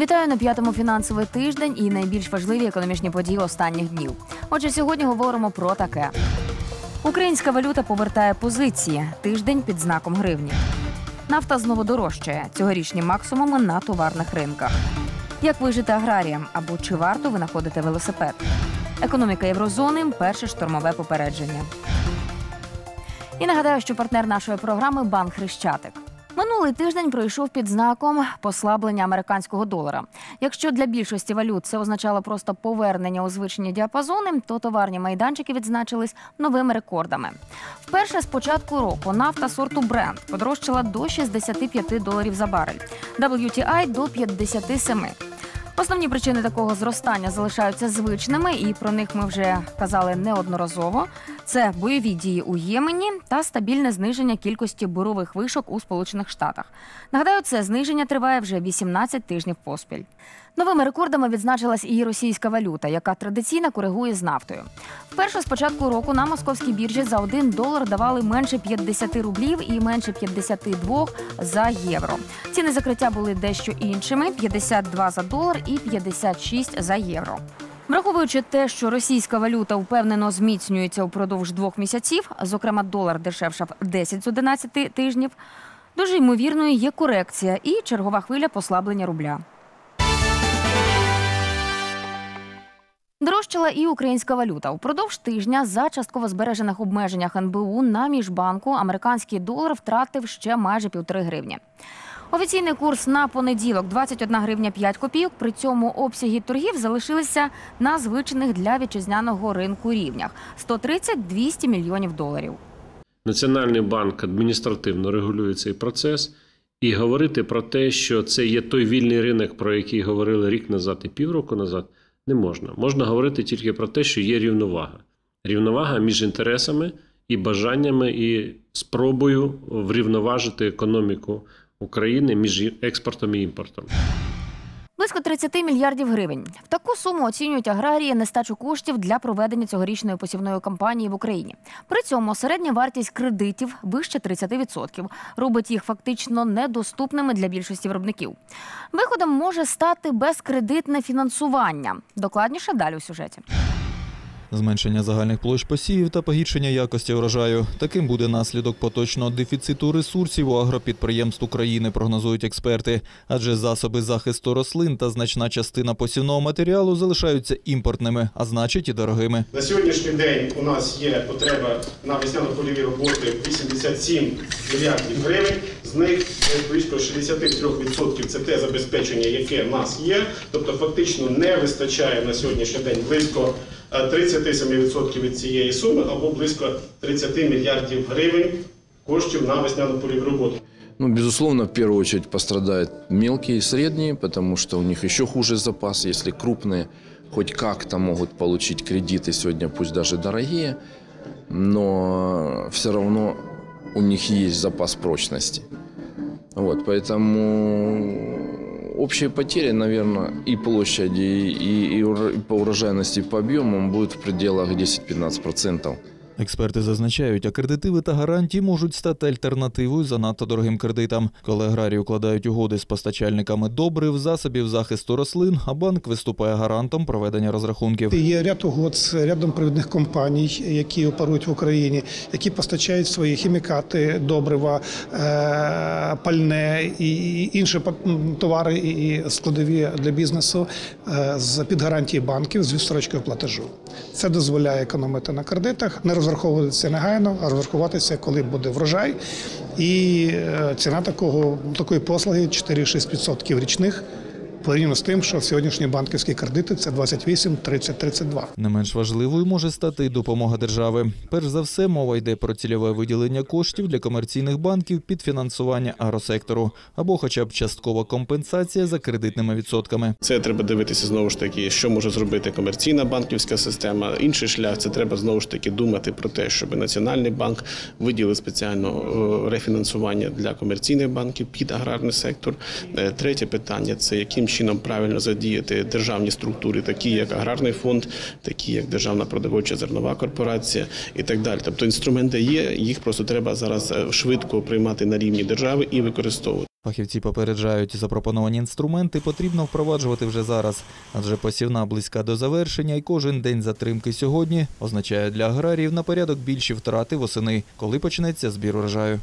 Вітаю на п'ятому фінансовий тиждень і найбільш важливі економічні події останніх днів. Отже, сьогодні говоримо про таке: українська валюта повертає позиції. Тиждень під знаком гривні. Нафта знову дорожчає. Цьогорічні максимуми на товарних ринках. Як вижити аграріям або чи варто винаходити велосипед? Економіка єврозони перше штормове попередження. І нагадаю, що партнер нашої програми банк Хрещатик. Минулий тиждень пройшов під знаком послаблення американського долара. Якщо для більшості валют це означало просто повернення у звичні діапазони, то товарні майданчики відзначились новими рекордами. Вперше з початку року нафта сорту Brent подорожчала до 65 доларів за барель, WTI – до 57. Основні причини такого зростання залишаються звичними, і про них ми вже казали неодноразово. Це бойові дії у Ємені та стабільне зниження кількості бурових вишок у Сполучених Штатах. Нагадаю, це зниження триває вже 18 тижнів поспіль. Новими рекордами відзначилась і російська валюта, яка традиційно коригує з нафтою. Вперше з початку року на московській біржі за 1 долар давали менше 50 рублів і менше 52 за євро. Ціни закриття були дещо іншими: 52 за долар і 56 за євро. Враховуючи те, що російська валюта впевнено зміцнюється упродовж двох місяців, зокрема, долар дешевшав 10 з 11 тижнів. Дуже ймовірною є корекція і чергова хвиля послаблення рубля. Дорожчала і українська валюта. Упродовж тижня за частково збережених обмеженнях НБУ на міжбанку американський долар втратив ще майже півтори гривні. Офіційний курс на понеділок 21 гривня 5 копійок. При цьому обсяги торгів залишилися на звичних для вітчизняного ринку рівнях 130-200 мільйонів доларів. Національний банк адміністративно регулює цей процес і говорити про те, що це є той вільний ринок, про який говорили рік назад і півроку назад, не можна. Можна говорити тільки про те, що є рівновага. Рівновага між інтересами і бажаннями, і спробою врівноважити економіку України між експортом і імпортом. Близько 30 мільярдів гривень. В таку суму оцінюють аграрії нестачу коштів для проведення цьогорічної посівної кампанії в Україні. При цьому середня вартість кредитів вище 30%, робить їх фактично недоступними для більшості виробників. Виходом може стати безкредитне фінансування. Докладніше далі у сюжеті. Зменшення загальних площ посівів та погіршення якості врожаю. Таким буде наслідок поточного дефіциту ресурсів у агропідприємств України, прогнозують експерти. Адже засоби захисту рослин та значна частина посівного матеріалу залишаються імпортними, а значить і дорогими. На сьогоднішній день у нас є потреба на весняно-польові роботи 87 мільярдів гривень. З них близько 63% це те забезпечення, яке в нас є. Тобто фактично не вистачає на сьогоднішній день близько 37% від цієї суми або близько 30 мільярдів гривень коштів на весняно-польові роботи. Ну, безусловно, в первую очередь пострадают мелкие и средние, потому что у них еще хуже запас. Если крупные хоть как-то могут получить кредиты сегодня, пусть даже дорогие, но все равно у них есть запас прочности. Вот, поэтому общие потери, наверное, и площади, и, и и по урожайности, и по объемам будут в пределах 10-15%. Експерти зазначають, акредитиви та гарантії можуть стати альтернативою занадто дорогим кредитам. Коли аграрії укладають угоди з постачальниками добрив, засобів захисту рослин, а банк виступає гарантом проведення розрахунків. Є ряд угод з рядом провідних компаній, які оперують в Україні, які постачають свої хімікати, добрива, е, пальне і інші товари і складові для бізнесу е, з під гарантії банків з відстрочкою платежу. Це дозволяє економити на кредитах, не розраховуватися негайно, а розрахуватися, коли буде врожай. І е, ціна такого такої послуги 4-6% річних. Порівняно з тим, що сьогоднішні банківські кредити це 28, 30, 32. Не менш важливою може стати і допомога держави. Перш за все, мова йде про цільове виділення коштів для комерційних банків під фінансування агросектору або, хоча б часткова компенсація за кредитними відсотками. Це треба дивитися знову ж таки, що може зробити комерційна банківська система. Інший шлях це треба знову ж таки думати про те, щоб Національний банк виділив спеціально е, рефінансування для комерційних банків під аграрний сектор. Е, Третє питання це яким чином правильно задіяти державні структури, такі як аграрний фонд, такі як Державна продовольча зернова корпорація і так далі. Тобто інструменти є, їх просто треба зараз е, швидко приймати на рівні держави і використовувати. Фахівці попереджають, запропоновані інструменти потрібно впроваджувати вже зараз, адже посівна близька до завершення, і кожен день затримки сьогодні означає для аграріїв на порядок більші втрати восени, коли почнеться збір урожаю.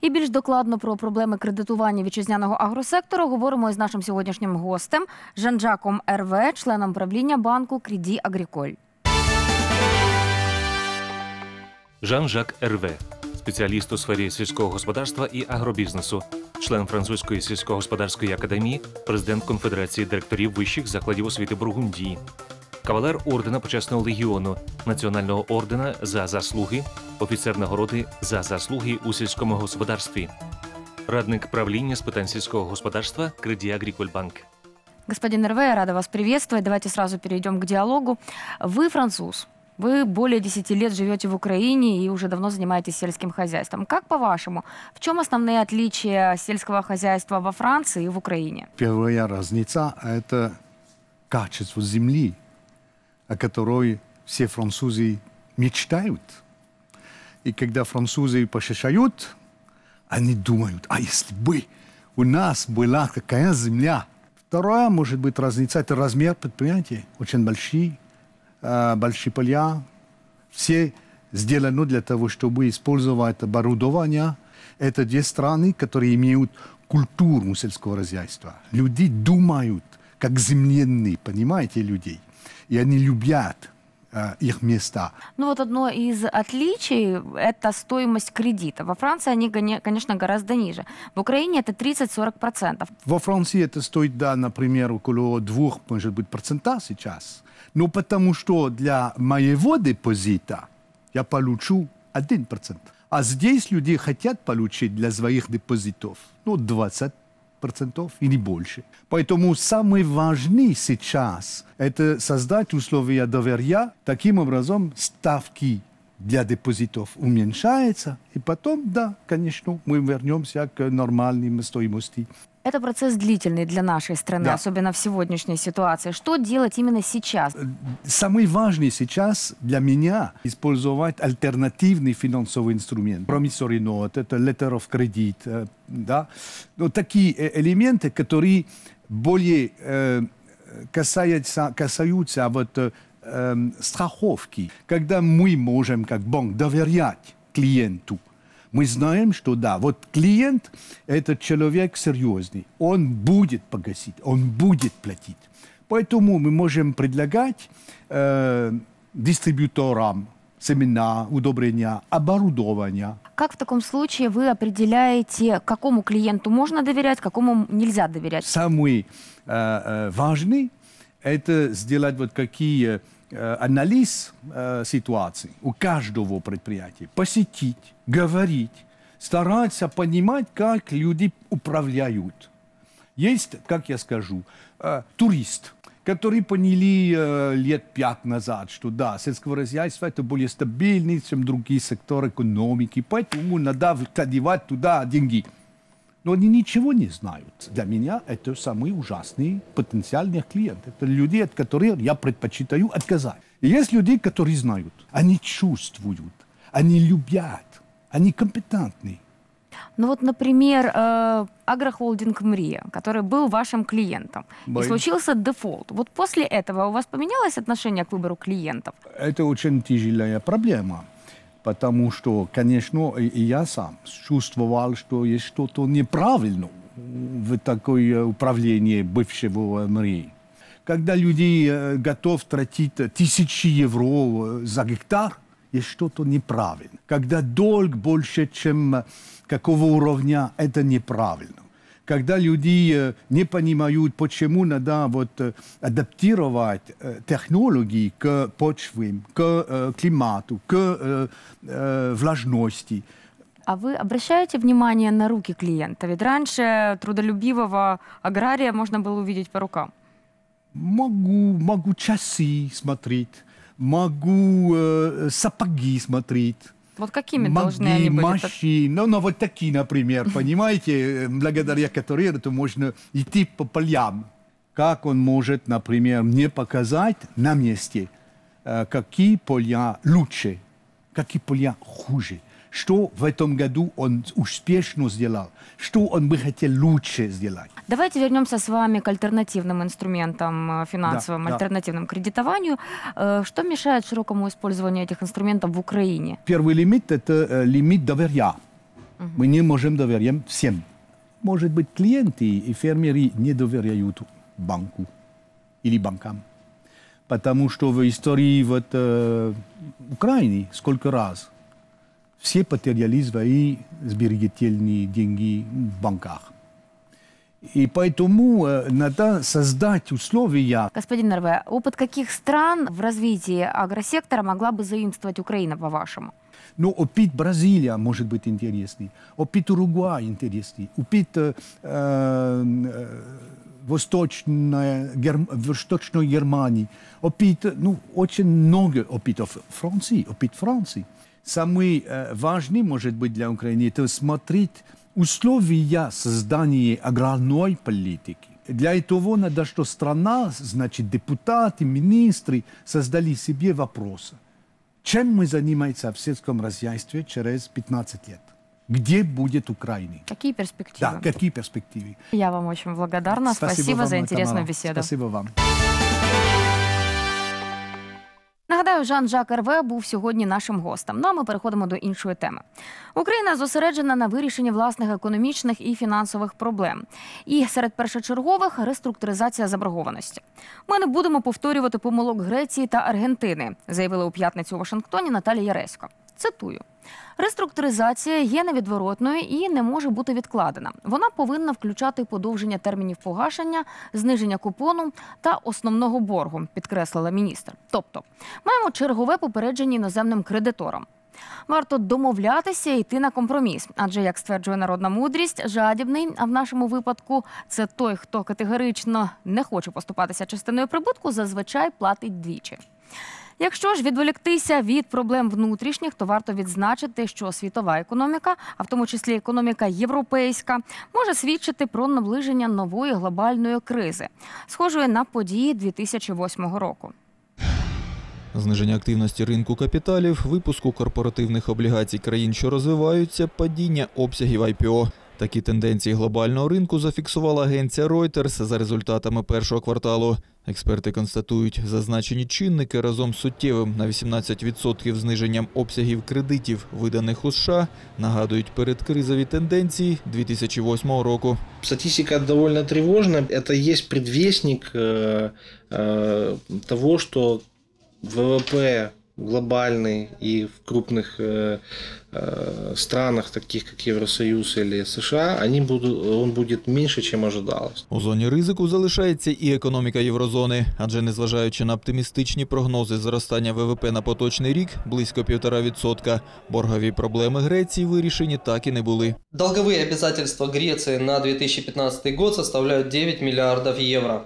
І більш докладно про проблеми кредитування вітчизняного агросектору говоримо із нашим сьогоднішнім гостем Жан-Жаком РВ, членом правління банку Кріді Агріколь. Жан-Жак Ерве, спеціаліст у сфері сільського господарства і агробізнесу, член французької сільськогосподарської академії, президент Конфедерації директорів вищих закладів освіти Бургундії, кавалер ордена Почесного легіону, Національного ордена за заслуги, офіцер нагороди за заслуги у сільському господарстві, радник правління з питань сільського господарства Креді Агрікольбанк. Господин РВ, я рада вас приветствовать. Давайте сразу перейдем к диалогу. Вы француз. Вы более 10 лет живете в Украине и уже давно занимаетесь сельским хозяйством. Как по-вашему, в чем основные отличия сельского хозяйства во Франции и в Украине? Первая разница – это качество земли, о которой все французы мечтают. И когда французы посещают, они думают, а если бы у нас была такая земля? Вторая, может быть, разница – это размер предприятия. Очень большие, э, большие поля. Все сделано для того, чтобы использовать оборудование. Это две страны, которые имеют культуру сельского хозяйства. Люди думают, как земляные, понимаете, людей. И они любят э, их места. Ну вот одно из отличий – это стоимость кредита. Во Франции они, конечно, гораздо ниже. В Украине это 30-40%. Во Франции это стоит, да, например, около 2, может быть, процента сейчас. Но потому что для моего депозита я получу 1%. А здесь люди хотят получить для своих депозитов, ну, 20 процентов или больше. Поэтому самое важное сейчас – это создать условия доверия. Таким образом, ставки для депозитов уменьшаются. И потом, да, конечно, мы вернемся к нормальным стоимости. Это процесс длительный для нашей страны, Да. особенно в сегодняшней ситуации. Что делать именно сейчас? Самое важное сейчас для меня использовать альтернативный финансовый инструмент. Promissory note, это letter of credit, э, да. Но такие э, элементы, которые более э, касаются, касаются вот, э, эм, страховки. Когда мы можем, как банк, доверять клиенту, мы знаем, что да, вот клиент – это человек серьезный. Он будет погасить, он будет платить. Поэтому мы можем предлагать э, дистрибьюторам семена, удобрения, оборудование. Как в таком случае вы определяете, какому клиенту можно доверять, какому нельзя доверять? Самый э, э, важный – это сделать вот какие анализ э, ситуации у каждого предприятия, посетить, говорить, стараться понимать, как люди управляют. Есть, как я скажу, э, турист, который поняли э, лет пять назад, что да, сельское хозяйство это более стабильный, чем другие секторы экономики, поэтому надо вкладывать туда деньги. Но они ничего не знают. Для меня это самый ужасный потенциальный клиент. Это люди, от которых я предпочитаю отказать. И есть люди, которые знают, они чувствуют, они любят, они компетентны. Ну вот, например, э, агрохолдинг МРИА, который был вашим клиентом, и Моим. случился дефолт. Вот после этого у вас поменялось отношение к выбору клиентов? Это очень тяжелая проблема, потому что, конечно, и я сам чувствовал, что есть что-то неправильно в такое управление бывшего МРИ. Когда люди э, готовы тратить тысячи евро э, за гектар, есть что-то неправильно. Когда долг больше, чем э, какого уровня, это неправильно. Когда люди э, не понимают, почему надо вот, э, адаптировать э, технологии к почвам, к климату, к влажности. А вы обращаете внимание на руки клиента? Ведь раньше трудолюбивого агрария можно было увидеть по рукам. Могу, могу часы смотреть, могу э, сапоги смотреть. Вот какими должны они быть? Машины, ну, ну, вот такие, например, понимаете, благодаря которым это можно идти по полям. Как он может, например, мне показать на месте, э, какие поля лучше, какие поля хуже, что в этом году он успешно сделал, что он бы хотел лучше сделать. Давайте вернемся с вами к альтернативным инструментам э, финансовым, Да, да. альтернативным кредитованию. Э, Что мешает широкому использованию этих инструментов в Украине? Первый лимит – это э, лимит доверия. Мы не можем доверять всем. Может быть, клиенты и фермеры не доверяют банку или банкам. Потому что в истории вот, э, Украины сколько раз все потеряли свои сберегательные деньги в банках. И поэтому э, надо создать условия Господин Нерве, опыт каких стран в развитии агросектора могла бы заимствовать Украина, по-вашему? Ну, опыт Бразилия может быть интересный, опыт Уругвай интересный, опыт э, э, Восточной, Герм- Восточной Германии, опыт, ну, очень много опытов Франции, опыт Франции. Самый э, важный, может быть, для Украины, это смотреть условия создания аграрной политики. Для этого надо, что страна, значит, депутаты, министры создали себе вопросы. Чем мы занимаемся в сельском хозяйстве через 15 лет? Где будет Украина? Какие перспективы? Да, какие перспективы? Я вам очень благодарна. Спасибо, вам, за интересную Тамара. беседу. Спасибо вам. Нагадаю, Жан-Жак Ерве був сьогодні нашим гостем. Ну а ми переходимо до іншої теми. Україна зосереджена на вирішенні власних економічних і фінансових проблем. І серед першочергових реструктуризація заборгованості. Ми не будемо повторювати помилок Греції та Аргентини, заявила у п'ятницю у Вашингтоні Наталія Яресько. Цитую. Реструктуризація є невідворотною і не може бути відкладена. Вона повинна включати подовження термінів погашення, зниження купону та основного боргу, підкреслила міністр. Тобто, маємо чергове попередження іноземним кредиторам. Варто домовлятися і йти на компроміс, адже як стверджує народна мудрість, жадібний, а в нашому випадку це той, хто категорично не хоче поступатися частиною прибутку, зазвичай платить двічі. Якщо ж відволіктися від проблем внутрішніх, то варто відзначити, що світова економіка, а в тому числі економіка європейська, може свідчити про наближення нової глобальної кризи, схожої на події 2008 року. Зниження активності ринку капіталів, випуску корпоративних облігацій країн, що розвиваються, падіння обсягів IPO. Такі тенденції глобального ринку зафіксувала агенція Reuters за результатами першого кварталу. Експерти констатують, зазначені чинники разом з суттєвим на 18% зниженням обсягів кредитів, виданих у США, нагадують передкризові тенденції 2008 року. Статистика довольно тревожная. Это есть предвестник э, э, того, что ВВП глобальный и в крупных э, э, странах, таких как Евросоюз или США, они будут, он будет меньше, чем ожидалось. У зоні ризику залишається і економіка єврозони, адже незважаючи на оптимістичні прогнози зростання ВВП на поточний рік близько 1,5%, боргові проблеми Греції вирішені так і не були. Долговые обязательства Греции на 2015 год составляют 9 миллиардов евро.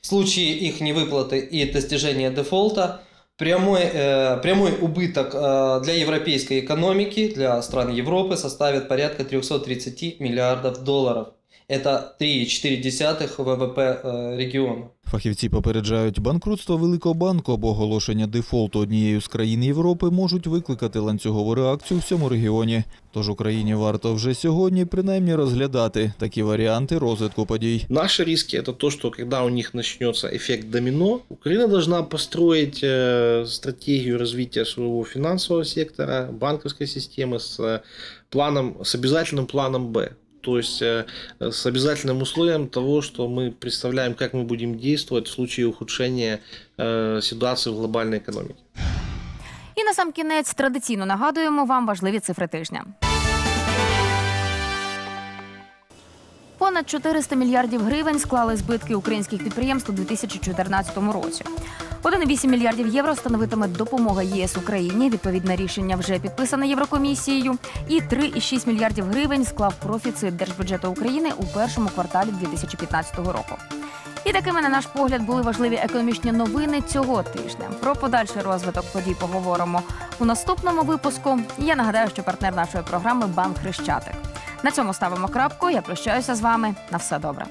В случае их невыплаты и достижения дефолта прямой, э, прямой убыток э, для европейской экономики, для стран Европы составит порядка 330 миллиардов долларов. Это 3,4 ВВП э, региона. Фахівці попереджають, банкрутство Великого банку або оголошення дефолту однією з країн Європи можуть викликати ланцюгову реакцію в цьому регіоні. Тож Україні варто вже сьогодні принаймні розглядати такі варіанти розвитку подій. Наши риски это то, что когда у них начнется эффект домино, Украина должна построить э, стратегию развития своего финансового сектора, банковской системы с э, планом, с обязательным планом Б. То есть э, с обязательным условием того, что мы представляем, как мы будем действовать в случае ухудшения э, ситуации в глобальной экономике. І на сам кінець традиційно нагадуємо вам важливі цифри тижня. Понад 400 мільярдів гривень склали збитки українських підприємств у 2014 році. 1,8 мільярдів євро становитиме допомога ЄС Україні. Відповідне рішення вже підписане Єврокомісією. І 3,6 мільярдів гривень склав профіцит держбюджету України у першому кварталі 2015 року. І такими, на наш погляд, були важливі економічні новини цього тижня. Про подальший розвиток подій поговоримо у наступному випуску. Я нагадаю, що партнер нашої програми Банк Хрещатик. На цьому ставимо крапку. Я прощаюся з вами. На все добре.